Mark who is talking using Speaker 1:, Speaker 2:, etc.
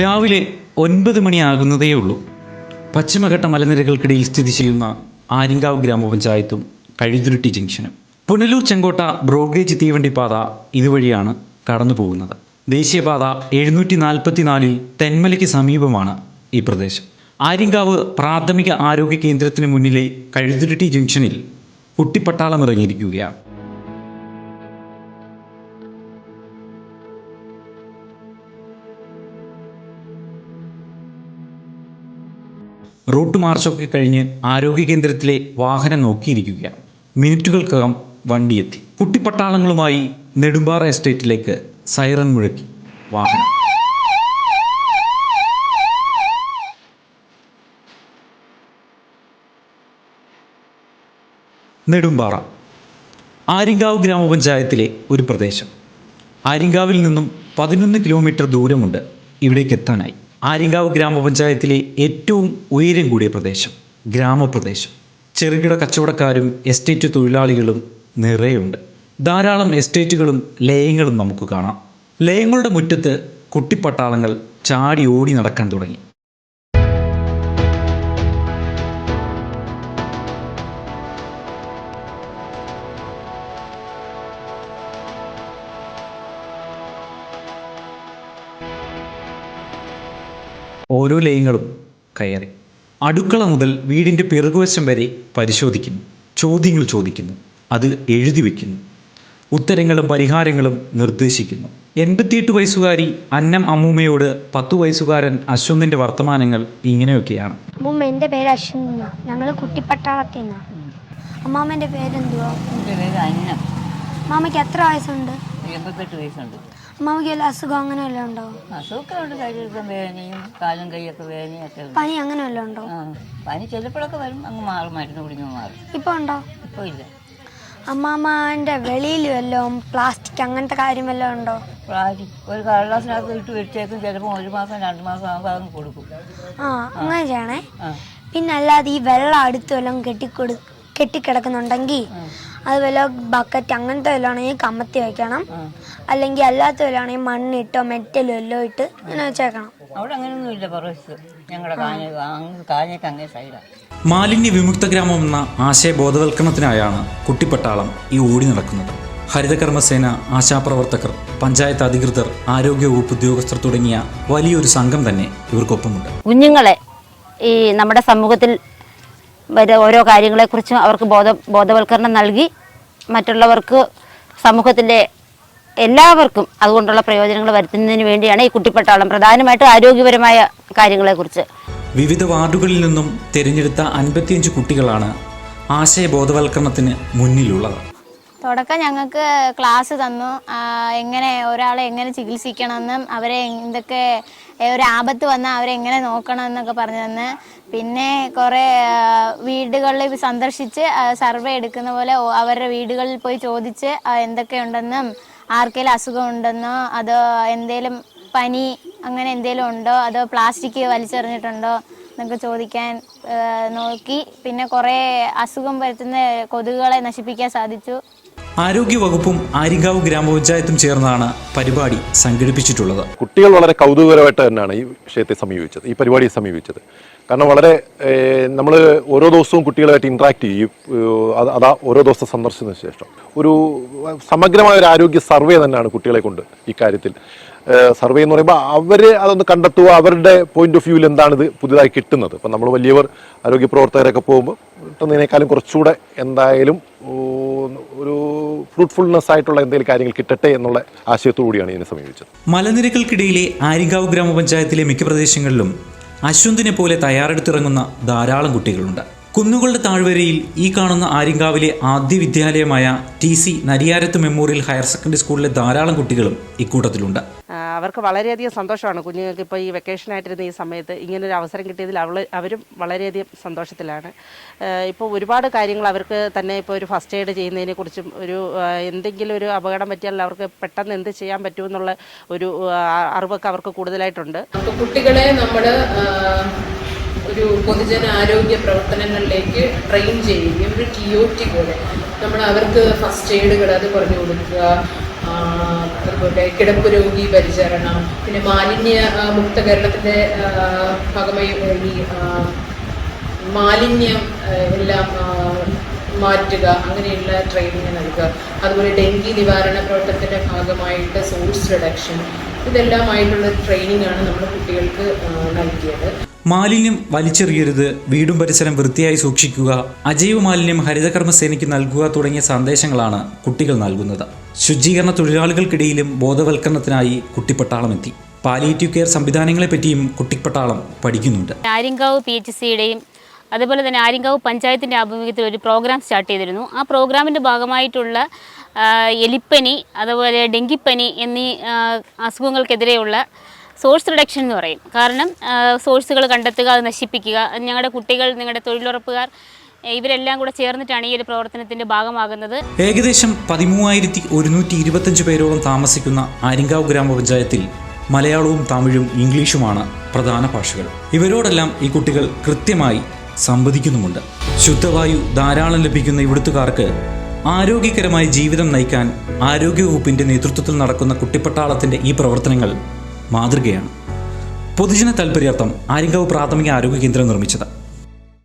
Speaker 1: രാവിലെ ഒൻപത് മണിയാകുന്നതേ ഉള്ളൂ പശ്ചിമഘട്ട മലനിരകൾക്കിടയിൽ സ്ഥിതി ചെയ്യുന്ന ആര്യങ്കാവ് ഗ്രാമപഞ്ചായത്തും കഴുതുരുട്ടി ജംഗ്ഷനും. പുനലൂർ ചെങ്കോട്ട ബ്രോഗേജ് തീവണ്ടി പാത ഇതുവഴിയാണ് കടന്നു പോകുന്നത് ദേശീയപാത എഴുന്നൂറ്റി നാൽപ്പത്തിനാലിൽ തെന്മലയ്ക്ക് സമീപമാണ് ഈ പ്രദേശം. ആര്യങ്കാവ് പ്രാഥമിക ആരോഗ്യ കേന്ദ്രത്തിന് മുന്നിലെ കഴുതുരുട്ടി ജംഗ്ഷനിൽ കുട്ടിപ്പട്ടാളം ഇറങ്ങിയിരിക്കുകയാണ്. റൂട്ട് മാർച്ചൊക്കെ കഴിഞ്ഞ് ആരോഗ്യ കേന്ദ്രത്തിലെ വാഹനം നോക്കിയിരിക്കുകയാണ്. മിനിറ്റുകൾക്കകം വണ്ടിയെത്തി കുട്ടിപ്പട്ടാളങ്ങളുമായി നെടുമ്പാറ എസ്റ്റേറ്റിലേക്ക് സൈറൺ മുഴക്കി വാഹനം. നെടുമ്പാറ. ആര്യങ്കാവ് ഗ്രാമപഞ്ചായത്തിലെ ഒരു പ്രദേശം. ആര്യങ്കാവിൽ നിന്നും പതിനൊന്ന് കിലോമീറ്റർ ദൂരമുണ്ട് ഇവിടേക്ക് എത്താനായി. ആര്യങ്കാവ് ഗ്രാമപഞ്ചായത്തിലെ ഏറ്റവും ഉയരം കൂടിയ പ്രദേശം ഗ്രാമപ്രദേശം. ചെറുകിട കച്ചവടക്കാരും എസ്റ്റേറ്റ് തൊഴിലാളികളും നിറയുണ്ട്. ധാരാളം എസ്റ്റേറ്റുകളും ലയങ്ങളും നമുക്ക് കാണാം. ലയങ്ങളുടെ മുറ്റത്ത് കുട്ടിപ്പട്ടാളങ്ങൾ ചാടി ഓടി നടക്കാൻ തുടങ്ങി. ഓരോ ലയങ്ങളും കയറി. അടുക്കള മുതൽ വീടിന്റെ പിറകുവശം വരെ പരിശോധിക്കുന്നു. ചോദ്യങ്ങൾ ചോദിക്കുന്നു. അത് എഴുതി വയ്ക്കുന്നു. ഉത്തരങ്ങളും പരിഹാരങ്ങളും നിർദ്ദേശിക്കുന്നു. എൺപത്തിയെട്ട് വയസ്സുകാരി അന്നം അമ്മൂമ്മയോട് പത്തു വയസ്സുകാരൻ അശ്വന്തിന്റെ വർത്തമാനങ്ങൾ ഇങ്ങനെയൊക്കെയാണ്.
Speaker 2: അമ്മൂമ്മ എന്റെ പേര് അശ്വിൻ ഞങ്ങൾ കുട്ടിപ്പട്ടാളത്തിൽ നിന്നാണ് അമ്മാമ്മേന്റെ പേരെന്തുവാ
Speaker 3: അന്നം.
Speaker 2: മാമയ്ക്ക് എത്ര വയസ്സുണ്ട്?
Speaker 3: എൺപത്തെട്ട് വയസ്സുണ്ട്.
Speaker 2: അമ്മാമ്മയ്ക്ക് വല്ല അസുഖം അങ്ങനെ വല്ലതും ഉണ്ടോ?
Speaker 3: അസുഖമൊക്കെ ശരീരത്തിന് വേദനയും കാലും കൈയൊക്കെ വേദനയൊക്കെ ഉണ്ട്.
Speaker 2: പനി അങ്ങനെ വല്ലതും ഉണ്ടോ?
Speaker 3: ആ പനി ചിലപ്പോഴൊക്കെ വരും അങ്ങ് മാറും മരുന്ന് കുടിക്കുമ്പോൾ മാറും.
Speaker 2: ഇപ്പൊ ഉണ്ടോ?
Speaker 3: ഇപ്പോൾ ഇല്ല.
Speaker 2: അമ്മാമാന്റെ വെളിയിൽ വല്ലതും പ്ലാസ്റ്റിക് അങ്ങനത്തെ കാര്യം വല്ലതും ഉണ്ടോ?
Speaker 3: ഒരു കടലാസിനകത്ത് ഇട്ട് വെച്ചേക്കും ചിലപ്പോൾ ഒരു മാസം രണ്ട് മാസം ആകുമ്പോൾ അതങ്ങ് കൊടുക്കും.
Speaker 2: ആ അങ്ങനെ ചെയ്യണേ.
Speaker 3: ആ.
Speaker 2: പിന്നെ അല്ലാതെ ഈ വെള്ളം അടുത്ത് വല്ലതും കെട്ടിക്കൊടു കെട്ടിക്കിടക്കുന്നുണ്ടെങ്കിൽ അത് വല്ല ബക്കറ്റ് അങ്ങനത്തെ വല്ലതാണെങ്കിൽ കമത്തി വെക്കണം. അല്ലെങ്കിൽ അല്ലാത്ത വല്ലതാണെങ്കിൽ മണ്ണിട്ടോ മെറ്റലോ എല്ലോ ഇട്ട് ഇങ്ങനെ വെച്ചേക്കണം.
Speaker 3: അവിടെ അങ്ങനെയൊന്നും ഇല്ല ഞങ്ങളുടെ സൈഡാണ്
Speaker 1: മാലിന്യ വിമുക്ത ഗ്രാമം എന്ന ആശയ ബോധവൽക്കരണത്തിനായാണ് കുട്ടിപ്പട്ടാളം ഈ ഓടി നടക്കുന്നത്. ഹരിതകർമ്മസേന ആശാപ്രവർത്തകർ പഞ്ചായത്ത് അധികൃതർ ആരോഗ്യ വകുപ്പ് ഉദ്യോഗസ്ഥർ തുടങ്ങിയ വലിയൊരു സംഘം തന്നെ ഇവർക്കൊപ്പമുണ്ട്.
Speaker 4: കുഞ്ഞുങ്ങളെ ഈ നമ്മുടെ സമൂഹത്തിൽ ഓരോ കാര്യങ്ങളെക്കുറിച്ചും അവർക്ക് ബോധ ബോധവൽക്കരണം നൽകി മറ്റുള്ളവർക്ക് സമൂഹത്തിന്റെ എല്ലാവർക്കും അതുകൊണ്ടുള്ള പ്രയോജനങ്ങൾ വരുത്തുന്നതിന് വേണ്ടിയാണ് ഈ കുട്ടിപ്പട്ടാളം പ്രധാനമായിട്ടും ആരോഗ്യപരമായ കാര്യങ്ങളെക്കുറിച്ച്.
Speaker 1: വിവിധ വാർഡുകളിൽ നിന്നും തിരഞ്ഞെടുത്ത അൻപത്തിയഞ്ച് കുട്ടികളാണ് ആശയ ബോധവൽക്കരണത്തിന് മുന്നിലുള്ളത്.
Speaker 5: തുടക്കം ഞങ്ങൾക്ക് ക്ലാസ് തന്നു. എങ്ങനെ ഒരാളെ എങ്ങനെ ചികിത്സിക്കണമെന്നും അവരെ എന്തൊക്കെ ഒരു ആപത്ത് വന്നാൽ അവരെങ്ങനെ നോക്കണം എന്നൊക്കെ പറഞ്ഞു തന്ന് പിന്നെ കുറേ വീടുകളിൽ സന്ദർശിച്ച് സർവേ എടുക്കുന്ന പോലെ അവരുടെ വീടുകളിൽ പോയി ചോദിച്ച് എന്തൊക്കെയുണ്ടെന്നും ആർക്കെങ്കിലും അസുഖം ഉണ്ടെന്നോ അതോ എന്തേലും പനി അങ്ങനെ എന്തേലും ഉണ്ടോ അതോ പ്ലാസ്റ്റിക് വലിച്ചെറിഞ്ഞിട്ടുണ്ടോ എന്നൊക്കെ ചോദിക്കാൻ നോക്കി. പിന്നെ കുറേ അസുഖം വരുത്തുന്ന കൊതുകുകളെ നശിപ്പിക്കാൻ സാധിച്ചു.
Speaker 1: ആരോഗ്യവകുപ്പും ആര്യങ്കാവ് ഗ്രാമപഞ്ചായത്തും ചേർന്നാണ് പരിപാടി സംഘടിപ്പിച്ചിട്ടുള്ളത്.
Speaker 6: കുട്ടികൾ വളരെ കൗതുകകരമായിട്ട് തന്നെയാണ് ഈ വിഷയത്തെ സമീപിച്ചത് ഈ പരിപാടിയെ സമീപിച്ചത്. കാരണം വളരെ നമ്മൾ ഓരോ ദിവസവും കുട്ടികളുമായിട്ട് ഇൻട്രാക്ട് ചെയ്യും. അതാ ഓരോ ദിവസം സന്ദർശിച്ചതിന് ശേഷം. ഒരു സമഗ്രമായ ഒരു ആരോഗ്യ സർവേ തന്നെയാണ് കുട്ടികളെ കൊണ്ട് ഇക്കാര്യത്തിൽ. സർവേ എന്ന് പറയുമ്പോൾ അവർ അതൊന്ന് കണ്ടെത്തുക അവരുടെ പോയിന്റ് ഓഫ് വ്യൂവിൽ എന്താണ് ഇത് പുതിയതായി കിട്ടുന്നത്. ഇപ്പം നമ്മൾ വലിയവർ ആരോഗ്യ പ്രവർത്തകരൊക്കെ പോകുമ്പോൾ കിട്ടുന്നതിനേക്കാളും കുറച്ചുകൂടെ എന്തായാലും ഒരു ഫ്രൂട്ട്ഫുൾനെസ് ആയിട്ടുള്ള എന്തെങ്കിലും കാര്യങ്ങൾ കിട്ടട്ടെ എന്നുള്ള ആശയത്തോടു കൂടിയാണ് ഇതിനെ സമീപിച്ചത്.
Speaker 1: മലനിരകൾക്കിടയിലെ ആരിഗാവ് ഗ്രാമപഞ്ചായത്തിലെ മിക്ക പ്രദേശങ്ങളിലും അശ്വന്തിനെ പോലെ തയ്യാറെടുത്തിറങ്ങുന്ന ധാരാളം കുട്ടികളുണ്ട്. കുന്നുകളുടെ താഴ്വരയിൽ ഈ കാണുന്ന ആര്യങ്കാവിലെ ആദ്യ വിദ്യാലയമായ ടി സി നരിയാരത്ത് മെമ്മോറിയൽ ഹയർ സെക്കൻഡറി സ്കൂളിലെ ധാരാളം കുട്ടികളും ഇക്കൂട്ടത്തിലുണ്ട്.
Speaker 7: അവർക്ക് വളരെയധികം സന്തോഷമാണ്. കുഞ്ഞുങ്ങൾക്ക് ഇപ്പോൾ ഈ വെക്കേഷനായിട്ടിരുന്ന ഈ സമയത്ത് ഇങ്ങനൊരു അവസരം കിട്ടിയതിൽ അവൾ അവരും വളരെയധികം സന്തോഷത്തിലാണ്. ഇപ്പോൾ ഒരുപാട് കാര്യങ്ങൾ അവർക്ക് തന്നെ ഇപ്പോൾ ഒരു ഫസ്റ്റ് എയ്ഡ് ചെയ്യുന്നതിനെ കുറിച്ചും ഒരു എന്തെങ്കിലും ഒരു അപകടം പറ്റിയാൽ അവർക്ക് പെട്ടെന്ന് എന്ത് ചെയ്യാൻ പറ്റുമെന്നുള്ള ഒരു അറിവൊക്കെ അവർക്ക് കൂടുതലായിട്ടുണ്ട്.
Speaker 8: കുട്ടികളെ നമ്മൾ ഒരു പൊതുജന ആരോഗ്യ പ്രവർത്തനങ്ങളിലേക്ക് ട്രെയിൻ ചെയ്യുകയും ഒരു ടി ഒ ടി പോലെ നമ്മൾ അവർക്ക് ഫസ്റ്റ് എയ്ഡുകൾ അത് പറഞ്ഞു കൊടുക്കുക അതുപോലെ കിടപ്പ് രോഗി പരിചരണം പിന്നെ മാലിന്യ മുക്ത കേരളത്തിന്റെ ഭാഗമായി ഈ മാലിന്യം എല്ലാം മാറ്റുക അങ്ങനെയുള്ള ട്രെയിനിങ് നൽകുക. അതുപോലെ ഡെങ്കി നിവാരണ പ്രവർത്തനത്തിന്റെ ഭാഗമായിട്ട് സോഴ്സ് റിഡക്ഷൻ ഇതെല്ലാമായിട്ടുള്ള ട്രെയിനിങ് ആണ് നമ്മൾ കുട്ടികൾക്ക് നൽകിയത്.
Speaker 1: മാലിന്യം വലിച്ചെറിയരുത് വീടും പരിസരം വൃത്തിയായി സൂക്ഷിക്കുക അജൈവ മാലിന്യം ഹരിതകർമ്മസേനയ്ക്ക് നൽകുക തുടങ്ങിയ സന്ദേശങ്ങളാണ് കുട്ടികൾ നൽകുന്നത്. ശുചീകരണ തൊഴിലാളികൾക്കിടയിലും ബോധവൽക്കരണത്തിനായി കുട്ടിപ്പട്ടാളമെത്തി. പാലിയേറ്റീവ് കെയർ സംവിധാനങ്ങളെ പറ്റിയും കുട്ടിപ്പട്ടാളം പഠിക്കുന്നുണ്ട്.
Speaker 9: ആര്യങ്കാവ് പി എച്ച് സിയുടെയും അതുപോലെ തന്നെ ആര്യങ്കാവ് പഞ്ചായത്തിന്റെ ആഭിമുഖ്യത്തിൽ ഒരു പ്രോഗ്രാം സ്റ്റാർട്ട് ചെയ്തിരുന്നു. ആ പ്രോഗ്രാമിന്റെ ഭാഗമായിട്ടുള്ള എലിപ്പനി അതുപോലെ ഡെങ്കിപ്പനി എന്നീ അസുഖങ്ങൾക്കെതിരെയുള്ള സോഴ്സ് റിഡക്ഷൻ എന്ന് പറയും. കാരണം സോഴ്സുകൾ കണ്ടെത്തുക അത് നശിപ്പിക്കുക. ഞങ്ങളുടെ കുട്ടികൾ നിങ്ങളുടെ തൊഴിലുറപ്പുകാർ ഇവരെല്ലാം കൂടെ ചേർന്നിട്ടാണ് ഈ ഒരു പ്രവർത്തനത്തിന്റെ ഭാഗമാകുന്നത്.
Speaker 1: ഏകദേശം പതിമൂവായിരത്തി ഒരുന്നൂറ്റി ഇരുപത്തഞ്ച് പേരോളം താമസിക്കുന്ന ആര്യങ്കാവ് ഗ്രാമപഞ്ചായത്തിൽ മലയാളവും തമിഴും ഇംഗ്ലീഷുമാണ് പ്രധാന ഭാഷകൾ. ഇവരോടെല്ലാം ഈ കുട്ടികൾ കൃത്യമായി സംവദിക്കുന്നുമുണ്ട്. ശുദ്ധവായു ധാരാളം ലഭിക്കുന്ന ഇവിടുത്തുകാർക്ക് ആരോഗ്യകരമായ ജീവിതം നയിക്കാൻ ആരോഗ്യവകുപ്പിന്റെ നേതൃത്വത്തിൽ നടക്കുന്ന കുട്ടിപ്പട്ടാളത്തിന്റെ ഈ പ്രവർത്തനങ്ങൾ മാതൃകയാണ്. പൊതുജന താൽപര്യാർത്ഥം ആര്യങ്കാവ് പ്രാഥമിക ആരോഗ്യ കേന്ദ്രം നിർമ്മിച്ചത്.